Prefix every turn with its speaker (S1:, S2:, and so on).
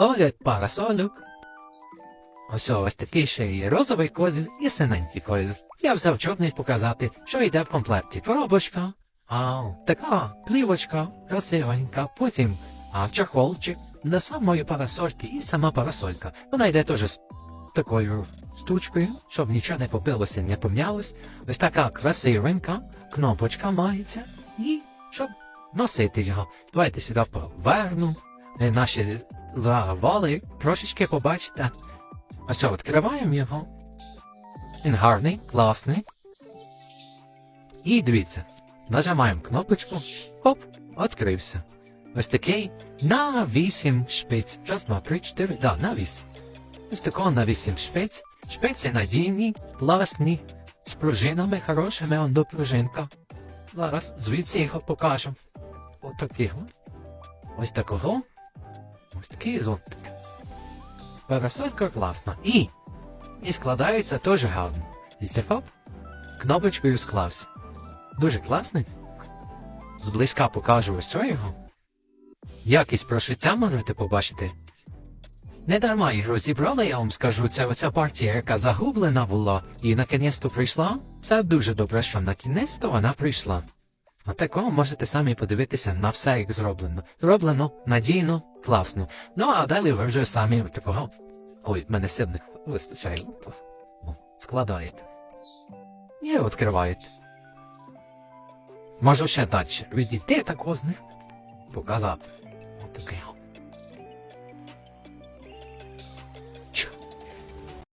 S1: Огляд парасолю. Ось ось розовий колір і синенький колір. Я взяв чорний показати, що йде в комплекті. Коробочка, а така плівочка, красивенька, потім а, чахолчик для самої парасольки і сама парасолька. Вона йде теж з такою штучкою, щоб нічого не побилося, не пом'ялось. Ось така красивенька кнопочка мається, і щоб носити його. Давайте сюди поверну. Е, Наші завали трошечки побачите. А що, відкриваємо його. Він гарний, класний. І дивіться, нажимаємо кнопочку, хоп, відкрився. Ось такий на 8 шпиць. Раз, два, три, чотири, да, на 8. Ось такого на 8 шпиць. Шпиці надійні, класні, з пружинами хорошими, он до пружинка. Зараз звідси його покажемо. Ось такий. Ось такого. Ось такий зонтик. Парасолька класна. І, і складається теж гарно. І це хоп, кнопочкою склався. Дуже класний. Зблизька покажу ось його. Якість прошиття можете побачити. Не дарма їх розібрали, я вам скажу, це оця партія, яка загублена була і накінець-то прийшла. Це дуже добре, що накінець-то вона прийшла. А такого можете самі подивитися на все, як зроблено. Зроблено надійно, класно. Ну а далі ви вже самі такого. Ой, мене сильних вистачає. О, Складаєте. І відкриваєте. Можу ще далі відійти такого з них. Показати.